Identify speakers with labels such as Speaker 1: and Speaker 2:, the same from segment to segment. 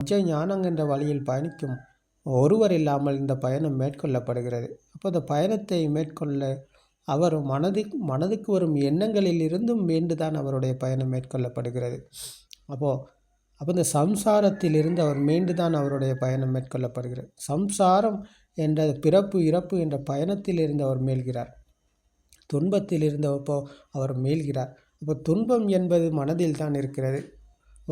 Speaker 1: நிஜ ஞானம் என்ற வழியில் பயணிக்கும் ஒருவர் இல்லாமல் இந்த பயணம் மேற்கொள்ளப்படுகிறது. அப்போ இந்த பயணத்தை மேற்கொள்ள அவர் மனதுக்கு மனதுக்கு வரும் எண்ணங்களில் இருந்தும் மீண்டுதான் அவருடைய பயணம் மேற்கொள்ளப்படுகிறது. அப்போது அப்போ இந்த சம்சாரத்திலிருந்து அவர் மீண்டு தான் அவருடைய பயணம் மேற்கொள்ளப்படுகிறது. சம்சாரம் என்ற பிறப்பு இறப்பு என்ற பயணத்தில் இருந்து அவர் மீள்கிறார். துன்பத்தில் இருந்தப்போ அவர் மீள்கிறார். அப்போ துன்பம் என்பது மனதில் தான் இருக்கிறது.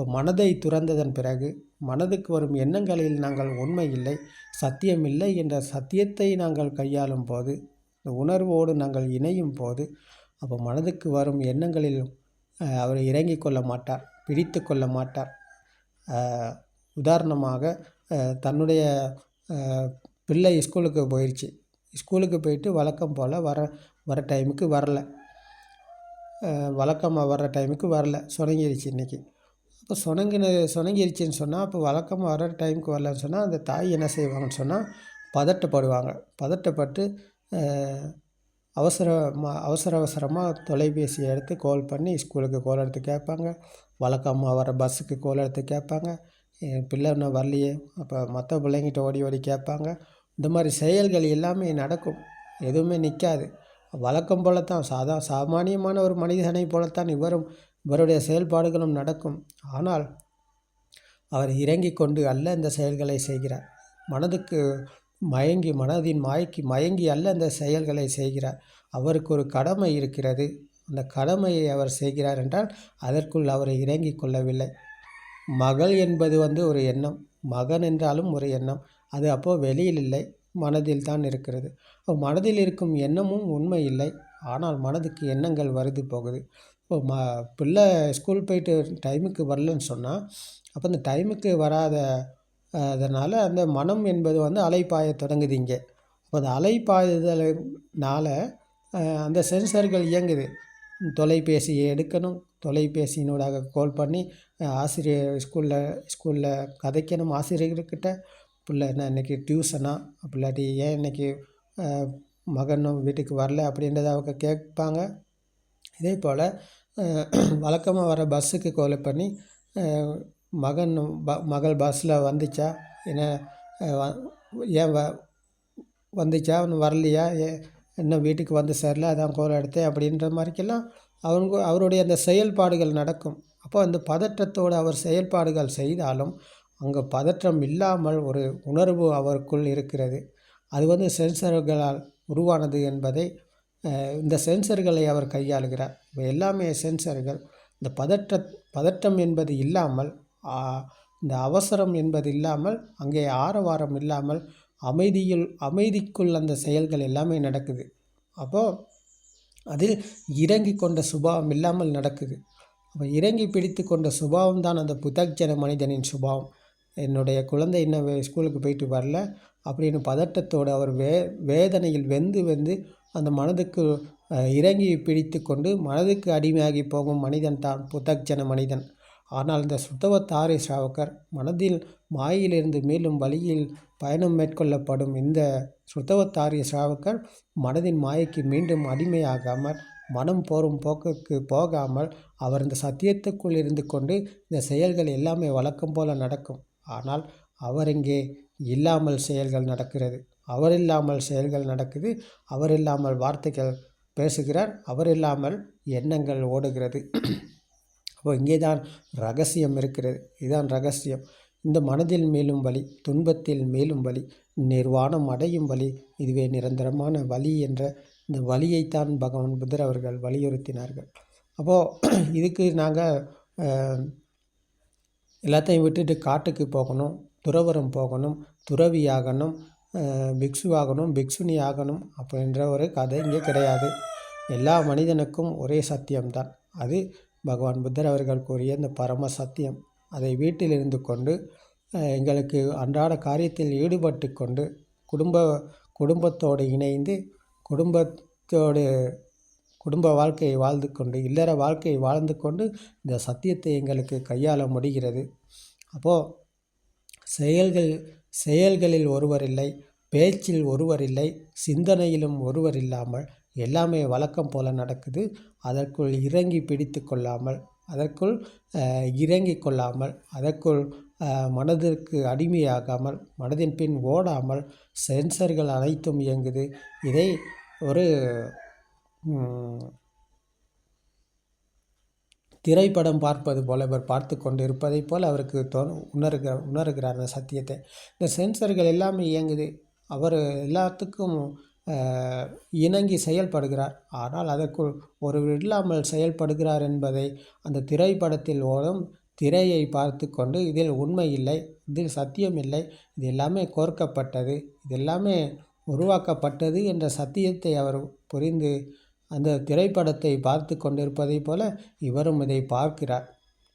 Speaker 1: மனதை துறந்ததன் பிறகு மனதுக்கு வரும் எண்ணங்களில் நாங்கள் உண்மை இல்லை சத்தியம் இல்லை என்ற சத்தியத்தை நாங்கள் கையாளும் போது இந்த உணர்வோடு நாங்கள் இணையும் போது அப்போ மனதுக்கு வரும் எண்ணங்களில் அவர் இறங்கி கொள்ள மாட்டார் பிடித்து கொள்ள மாட்டார். உதாரணமாக தன்னுடைய பிள்ளை ஸ்கூலுக்கு போயிடுச்சு ஸ்கூலுக்கு போயிட்டு வழக்கம் போல் வர வர டைமுக்கு வரல. வழக்கமாக வர்ற டைமுக்கு வரல சுணங்கிருச்சு இன்றைக்கி இப்போ சுணங்கின சுணங்கிருச்சின்னு சொன்னால் அப்போ வழக்கமாக வர டைமுக்கு வரலன்னு சொன்னால் அந்த தாய் என்ன செய்வாங்கன்னு சொன்னால் பதட்டப்படுவாங்க. பதட்டப்பட்டு அவசரமாக அவசர அவசரமாக தொலைபேசி எடுத்து கால் பண்ணி ஸ்கூலுக்கு கால் எடுத்து கேட்பாங்க. வழக்கமாக வர பஸ்ஸுக்கு கால் எடுத்து கேட்பாங்க. என் பிள்ளை இன்னும் வரலையே அப்போ மற்ற பிள்ளைங்கிட்ட ஓடி ஓடி கேட்பாங்க. இந்த மாதிரி செயல்கள் எல்லாமே நடக்கும். எதுவுமே நிற்காது வழக்கம் போல தான் சாதா சாமானியமான ஒரு மனிதனை போலத்தான் இவரும் இவருடைய செயல்பாடுகளும் நடக்கும். ஆனால் அவர் இறங்கிக் கொண்டு அல்ல இந்த செயல்களை செய்கிறார். மனதுக்கு மயங்கி மனதின் மாய்க்கு மயங்கி அல்ல அந்த செயல்களை செய்கிறார். அவருக்கு ஒரு கடமை இருக்கிறது. அந்த கடமையை அவர் செய்கிறார் என்றால் அதற்குள் அவரை இறங்கி கொள்ளவில்லை. மகள் என்பது வந்து ஒரு எண்ணம். மகன் என்றாலும் ஒரு எண்ணம். அது அப்போது வெளியில் இல்லை. மனதில் தான் இருக்கிறது. மனதில் இருக்கும் எண்ணமும் உண்மை இல்லை. ஆனால் மனதுக்கு எண்ணங்கள் வருது போகுது. இப்போ ம பிள்ளை ஸ்கூல் போயிட்டு டைமுக்கு வரலன்னு சொன்னால் அப்போ அந்த டைமுக்கு வராத அதனால் அந்த மனம் என்பது வந்து அலைப்பாய தொடங்குது இங்கே. அப்போ அந்த அலைப்பாயுதலினால அந்த சென்சர்கள் இயங்குது. தொலைபேசியை எடுக்கணும் தொலைபேசியினூடாக கால் பண்ணி ஆசிரியர் ஸ்கூலில் ஸ்கூலில் கதைக்கணும் ஆசிரியர்கிட்ட. பிள்ளை என்ன இன்றைக்கி டியூஷனா? அப்படி இல்லாட்டி ஏன் இன்றைக்கி மகனும் வீட்டுக்கு வரல அப்படின்றத அவங்க கேட்பாங்க. இதே போல் வழக்கமாக வர பஸ்ஸுக்கு கோலை பண்ணி மகன் ப மகள் பஸ்ஸில் வந்துச்சா? என்ன ஏன் வ வந்துச்சா? வரலையா? ஏ இன்னும் வீட்டுக்கு வந்து சேரல அதான் கோல் எடுத்தேன் அப்படின்ற மாதிரிக்கெல்லாம் அவங்க அவருடைய அந்த செயல்பாடுகள் நடக்கும். அப்போ அந்த பதற்றத்தோடு அவர் செயல்பாடுகள் செய்தாலும் அங்கே பதற்றம் இல்லாமல் ஒரு உணர்வு அவருக்குள் இருக்கிறது. அது வந்து சென்சர்களால் உருவானது என்பதை இந்த சென்சர்களை அவர் கையாளுகிறார். இப்போ எல்லாமே சென்சர்கள். இந்த பதற்ற பதட்டம் என்பது இல்லாமல் இந்த அவசரம் என்பது இல்லாமல் அங்கே ஆரவாரம் இல்லாமல் அமைதியில் அமைதிக்குள் அந்த செயல்கள் எல்லாமே நடக்குது. அப்போது அதில் இறங்கி கொண்ட சுபாவம் இல்லாமல் நடக்குது. அப்போ இறங்கி பிடித்து கொண்ட சுபாவம் தான் அந்த புதக்ஜன மனிதனின் சுபாவம். என்னுடைய குழந்தை இன்னும் ஸ்கூலுக்கு போயிட்டு வரல. அப்படின்னு பதட்டத்தோடு அவர் வே வேதனையில் வெந்து வெந்து அந்த மனதுக்கு இறங்கி பிடித்து கொண்டு மனதுக்கு அடிமையாகி போகும் மனிதன் தான் புத்தக்ஜன மனிதன். ஆனால் இந்த சுத்தவத்தாரி சாவக்கர் மனதில் மாயிலிருந்து மேலும் வழியில் பயணம் மேற்கொள்ளப்படும் இந்த சுத்தவத்தாரிய சாவக்கர் மனதின் மாயைக்கு மீண்டும் அடிமையாகாமல் மனம் போரும் போக்குக்கு போகாமல் அவர் இந்த சத்தியத்துக்குள் இருந்து கொண்டு இந்த செயல்கள் எல்லாமே வழக்கம் போல நடக்கும். ஆனால் அவர் இங்கே இல்லாமல் செயல்கள் நடக்கிறது. அவர் இல்லாமல் செயல்கள் நடக்குது அவர் இல்லாமல் வார்த்தைகள் பேசுகிறார் அவர் இல்லாமல் எண்ணங்கள் ஓடுகிறது. அப்போ இங்கே தான் ரகசியம் இருக்கிறது. இதுதான் ரகசியம். இந்த மனதில் மேலும் வழி துன்பத்தில் மேலும் வழி நிர்வாணம் அடையும் வழி இதுவே நிரந்தரமான வழி என்ற இந்த வழியைத்தான் பகவான் புத்தர் அவர்கள் வலியுறுத்தினார்கள். அப்போது இதுக்கு நாங்கள் எல்லாத்தையும் விட்டுட்டு காட்டுக்கு போகணும் துறவரம் போகணும் துறவி ஆகணும் பிக்ஷு ஆகணும் பிக்ஷுனி ஆகணும் அப்படின்ற ஒரு கதை இங்கே கிடையாது. எல்லா மனிதனுக்கும் ஒரே சத்தியம்தான். அது பகவான் புத்தர் அவர்கள் கூறிய இந்த பரம சத்தியம். அதை வீட்டில் இருந்து கொண்டு எங்களுக்கு அன்றாட காரியத்தில் ஈடுபட்டு கொண்டு குடும்ப குடும்பத்தோடு இணைந்து குடும்பத்தோடு குடும்ப வாழ்க்கையை வாழ்ந்து கொண்டு இல்லற வாழ்க்கையை வாழ்ந்து கொண்டு இந்த சத்தியத்தை எங்களுக்கு கையாள முடிகிறது. அப்போது செயல்கள் செயல்களில் ஒருவர் இல்லை பேச்சில் ஒருவர் இல்லை சிந்தனையிலும் ஒருவர் இல்லாமல் எல்லாமே வழக்கம் போல நடக்குது. அதற்குள் இறங்கி பிடித்து கொள்ளாமல் அதற்குள் இறங்கி கொள்ளாமல் அதற்குள் மனதிற்கு அடிமையாகாமல் மனதின் பின் ஓடாமல் சென்சர்கள் அனைத்தும் இயங்குது. இதை ஒரு திரைப்படம் பார்ப்பது போல இவர் பார்த்து கொண்டு இருப்பதைப் போல் அவருக்கு தோ உணர்கிற உணர்கிறார் அந்த சத்தியத்தை. இந்த சென்சர்கள் எல்லாமே இயங்குது. அவர் எல்லாத்துக்கும் இணங்கி செயல்படுகிறார். ஆனால் அதற்குள் ஒரு இல்லாமல் செயல்படுகிறார் என்பதை அந்த திரைப்படத்தில் ஓடும் திரையை பார்த்து கொண்டு இதில் உண்மை இல்லை இதில் சத்தியம் இல்லை இது எல்லாமே கோர்க்கப்பட்டது இது எல்லாமே உருவாக்கப்பட்டது என்ற சத்தியத்தை அவர் புரிந்து அந்த திரைப்படத்தை பார்த்து கொண்டிருப்பதைப் போல இவரும் இதை பார்க்கிறார்.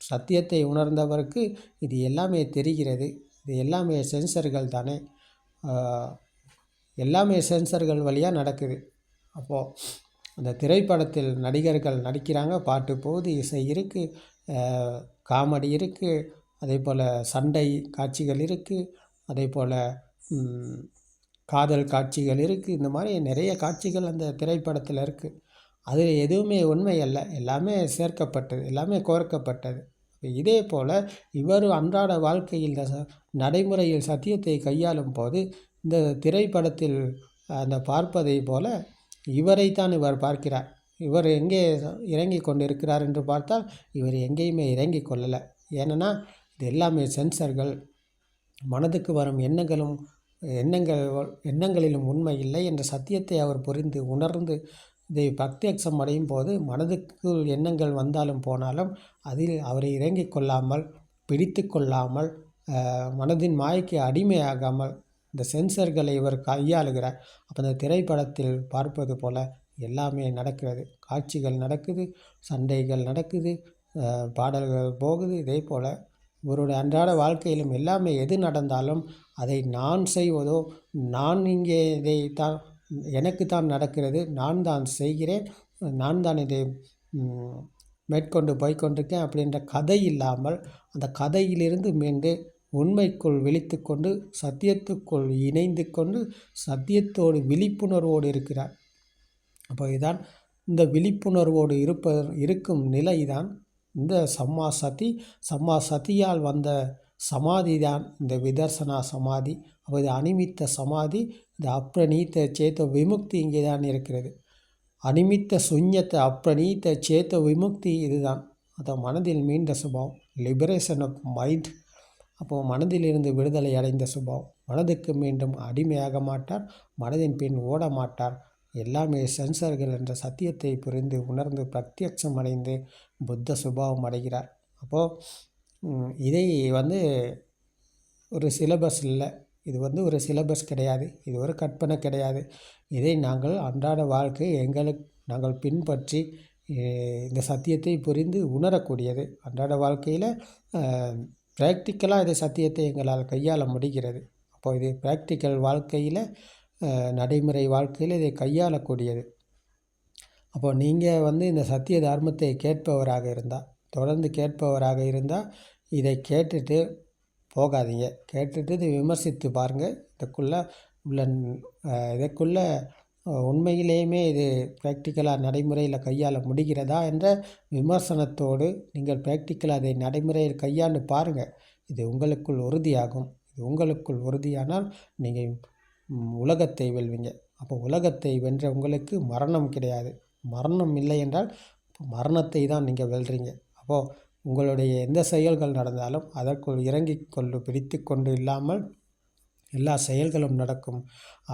Speaker 1: சத்தியத்தை உணர்ந்தவருக்கு இது எல்லாமே தெரிகிறது. இது எல்லாமே சென்சர்கள் தானே. எல்லாமே சென்சர்கள் வழியாக நடக்குது. அப்போது அந்த திரைப்படத்தில் நடிகர்கள் நடிக்கிறாங்க. பாட்டு போகுது இசை இருக்குது காமெடி இருக்குது அதே போல் சண்டை காட்சிகள் இருக்குது அதே போல் காதல் காட்சிகள் இருக்குது இந்த மாதிரி நிறைய காட்சிகள் அந்த திரைப்படத்தில் இருக்குது அதில் எதுவுமே உண்மை அல்ல. எல்லாமே சேர்க்கப்பட்டது எல்லாமே கோர்க்கப்பட்டது. இதே போல் இவர் அன்றாட வாழ்க்கையில் நடைமுறையில் சத்தியத்தை கையாளும் போது இந்த திரைப்படத்தில் அந்த பார்ப்பதை போல இவரைத்தான் இவர் பார்க்கிறார். இவர் எங்கே இறங்கி கொண்டு இருக்கிறார் என்று பார்த்தால் இவர் எங்கேயுமே இறங்கி கொள்ளலை. ஏன்னா இது எல்லாமே சென்சர்கள். மனதுக்கு வரும் எண்ணங்களும் எண்ணங்கள் எண்ணங்களிலும் உண்மை இல்லை என்ற சத்தியத்தை அவர் புரிந்து உணர்ந்து இதை பக்தியக்ஷம் அடையும் போது மனதுக்குள் எண்ணங்கள் வந்தாலும் போனாலும் அதில் அவரை இறங்கிக் கொள்ளாமல் பிடித்து கொள்ளாமல் மனதின் மாய்க்கு அடிமையாகாமல் இந்த சென்சர்களை இவர் கையாளுகிறார். அப்போ இந்த திரைப்படத்தில் பார்ப்பது போல் எல்லாமே நடக்கிறது. காட்சிகள் நடக்குது சண்டைகள் நடக்குது பாடல்கள் போகுது. இதே போல் இவருடைய அன்றாட வாழ்க்கையிலும் எல்லாமே எது நடந்தாலும் அதை நான் செய்வதோ நான் இங்கே இதை தான் எனக்கு தான் நடக்கிறது. நான் தான் செய்கிறேன். நான் தான் இதை மேற்கொண்டு போய்கொண்டிருக்கேன் அப்படின்ற கதை இல்லாமல் அந்த கதையிலிருந்து மீண்டு உண்மைக்குள் விழித்து கொண்டு சத்தியத்துக்குள் இணைந்து கொண்டு சத்தியத்தோடு விழிப்புணர்வோடு இருக்கிறார். அப்போ இதுதான் இந்த விழிப்புணர்வோடு இருப்ப இருக்கும் நிலை தான் இந்த சம்மா சதி. சம்மா சதியால் வந்த சமாதி தான் இந்த விதர்சனா சமாதி. அப்போ இது அனிமித்த சமாதி. இந்த அப்ரணீத்த சேத்த விமுக்தி இங்கே தான் இருக்கிறது. அனிமித்த சுஞ்சத்தை அப்ரணீத்த சேத்த விமுக்தி இதுதான். அதை மனதில் மீண்ட சுபாவம். லிபரேஷன் ஆஃப் மைண்ட் அப்போது மனதிலிருந்து விடுதலை அடைந்த சுபாவம். மனதுக்கு மீண்டும் அடிமையாக மாட்டார். மனதின் பின் ஓட மாட்டார். எல்லாமே சென்சர்கள் என்ற சத்தியத்தை புரிந்து உணர்ந்து பிரத்யட்சம் அடைந்து புத்த சுபாவம் அடைகிறார். அப்போது இதை வந்து ஒரு சிலபஸ் இல்லை இது வந்து ஒரு சிலபஸ் கிடையாது. இது ஒரு கற்பனை கிடையாது. இதை நாங்கள் அன்றாட வாழ்க்கை எங்களுக்கு நாங்கள் பின்பற்றி இந்த சத்தியத்தை புரிந்து உணரக்கூடியது. அன்றாட வாழ்க்கையில் ப்ராக்டிக்கலாக இந்த சத்தியத்தை எங்களால் கையாள முடிகிறது. அப்போ இது ப்ராக்டிக்கல் வாழ்க்கையில் நடைமுறை வாழ்க்கையில் இதை கையாளக்கூடியது. அப்போ நீங்கள் வந்து இந்த சத்திய தர்மத்தை கேட்பவராக இருந்தால் தொடர்ந்து கேட்பவராக இருந்தால் இதை கேட்டுட்டு போகாதீங்க. கேட்டுட்டு இதை விமர்சித்து பாருங்கள் இதுக்குள்ளே உள்ள இதற்குள்ளே உண்மையிலேயுமே இது ப்ராக்டிக்கலாக நடைமுறையில் கையாள முடிகிறதா என்ற விமர்சனத்தோடு நீங்கள் ப்ராக்டிக்கலாக அதை நடைமுறையில் கையாண்டு பாருங்கள் இது உங்களுக்குள் உறுதியாகும். இது உங்களுக்குள் உறுதியானால் நீங்கள் உலகத்தை வெல்வீங்க. அப்போ உலகத்தை வென்ற உங்களுக்கு மரணம் கிடையாது. மரணம் இல்லை என்றால் மரணத்தை தான் நீங்கள் வெல்றீங்க. அப்போது உங்களுடைய எந்த செயல்கள் நடந்தாலும் அதற்குள் இறங்கி கொண்டு பிடித்து கொண்டு இல்லாமல் எல்லா செயல்களும் நடக்கும்.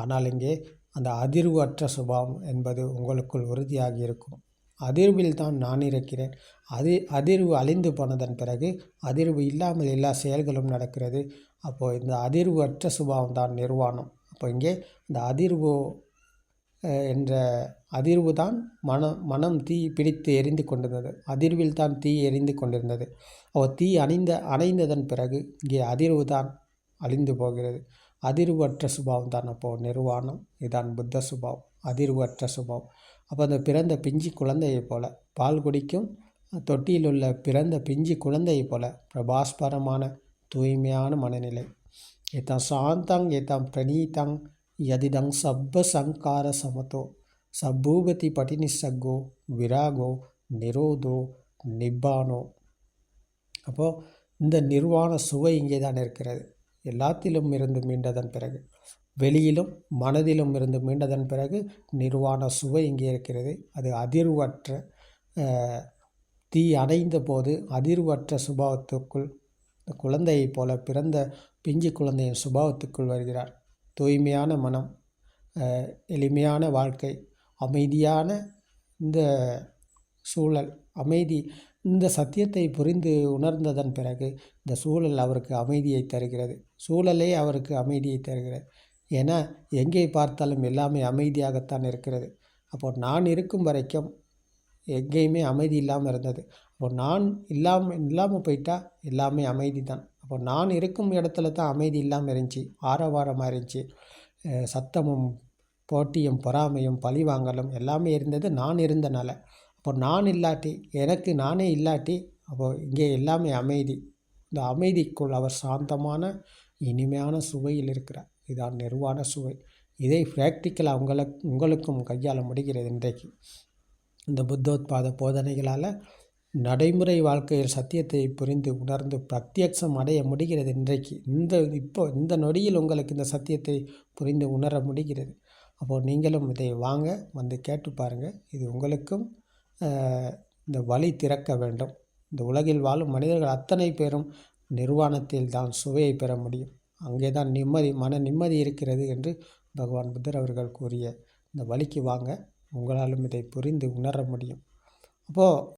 Speaker 1: ஆனால் இங்கே அந்த அதிர்வு அற்ற சுபாவம் என்பது உங்களுக்குள் உறுதியாகி இருக்கும். அதிர்வில் தான் நான் இருக்கிறேன். அதி அதிர்வு அழிந்து போனதன் பிறகு அதிர்வு இல்லாமல் எல்லா செயல்களும் நடக்கிறது. அப்போது இந்த அதிர்வு அற்ற சுபாவம் தான் நிர்வாணம். அப்போ இங்கே இந்த அதிர்வு என்ற அதிர்வு தான் மனம் மனம் தீ பிடித்து எரிந்து கொண்டிருந்தது. அதிர்வில் தான் தீ எரிந்து கொண்டிருந்தது. அப்போ தீ அணிந்த அணைந்ததன் பிறகு இங்கே அதிர்வு தான் அழிந்து போகிறது. அதிர்வற்ற சுபாவம் தான் அப்போது நிர்வாணம். இதான் புத்த சுபாவம். அதிர்வற்ற சுபாவம். அப்போ அந்த பிறந்த பிஞ்சு குழந்தையைப் போல் பால் குடிக்கும் தொட்டியில் உள்ள பிறந்த பிஞ்சு குழந்தையை போல பிரபாஸ்பரமான தூய்மையான மனநிலை. ஏதாம் சாந்தங் ஏதாம் பிரணீதாங் யதிதங் சப்ப சங்கார சமத்தோ சப்பூபதி பட்டினிசக்கோ விராகோ நிரோதோ நிப்பானோ. அப்போது இந்த நிர்வாண சுவை இங்கே தான் இருக்கிறது. எல்லாத்திலும் இருந்து மீண்டதன் பிறகு வெளியிலும் மனதிலும் இருந்து மீண்டதன் பிறகு நிர்வாண சுவை இங்கே இருக்கிறது. அது அதிர்வற்ற தீ அணைந்த போது அதிர்வற்ற சுபாவத்துக்குள் இந்த குழந்தையைப் போல பிறந்த பிஞ்சு குழந்தையின் சுபாவத்துக்குள் வருகிறார். தூய்மையான மனம் எளிமையான வாழ்க்கை. அமைதியான இந்த சூழல் அமைதி இந்த சத்தியத்தை புரிந்து உணர்ந்ததன் பிறகு இந்த சூழல் அவருக்கு அமைதியை தருகிறது. சூழலே அவருக்கு அமைதியை தருகிறது. ஏன்னா எங்கே பார்த்தாலும் எல்லாமே அமைதியாகத்தான் இருக்கிறது. அப்போ நான் இருக்கும் வரைக்கும் எங்கேயுமே அமைதி இல்லாமல் இருந்தது. அப்போ நான் இல்லாமல் இல்லாமல் போயிட்டா எல்லாமே அமைதி தான் அப்போ நான் இருக்கும் இடத்துல தான் அமைதி இல்லாமல் இருந்துச்சு. ஆரவாரமாக இருந்துச்சு. சத்தமும் போட்டியும் பொறாமையும் பழிவாங்கலும் எல்லாமே இருந்தது நான் இருந்தனால. அப்போ நான் இல்லாட்டி எனக்கு நானே இல்லாட்டி அப்போது இங்கே எல்லாமே அமைதி. இந்த அமைதிக்குள் அவர் சாந்தமான இனிமையான சுவையில் இருக்கிறார். இதான் நிர்வாண சுவை. இதை ப்ராக்டிக்கலாக உங்களுக்கு உங்களுக்கும் கையாள முடிகிறது இன்றைக்கு. இந்த புத்தோத்பாத போதனைகளால் நடைமுறை வாழ்க்கையில் சத்தியத்தை புரிந்து உணர்ந்து பிரத்யட்சம் அடைய முடிகிறது இன்றைக்கு. இந்த இப்போ இந்த நொடியில் உங்களுக்கு இந்த சத்தியத்தை புரிந்து உணர முடிகிறது. அப்போது நீங்களும் இதை வாங்க வந்து கேட்டு பாருங்கள் இது உங்களுக்கும் இந்த வழி திறக்க வேண்டும். இந்த உலகில் வாழும் மனிதர்கள் அத்தனை பேரும் நிர்வாணத்தில் தான் சுவையை பெற முடியும். அங்கே தான் நிம்மதி மன நிம்மதி இருக்கிறது என்று பகவான் புத்தர் அவர்கள் கூறிய இந்த வழிக்கு வாங்க. உங்களாலும் இதை புரிந்து உணர முடியும். அப்போது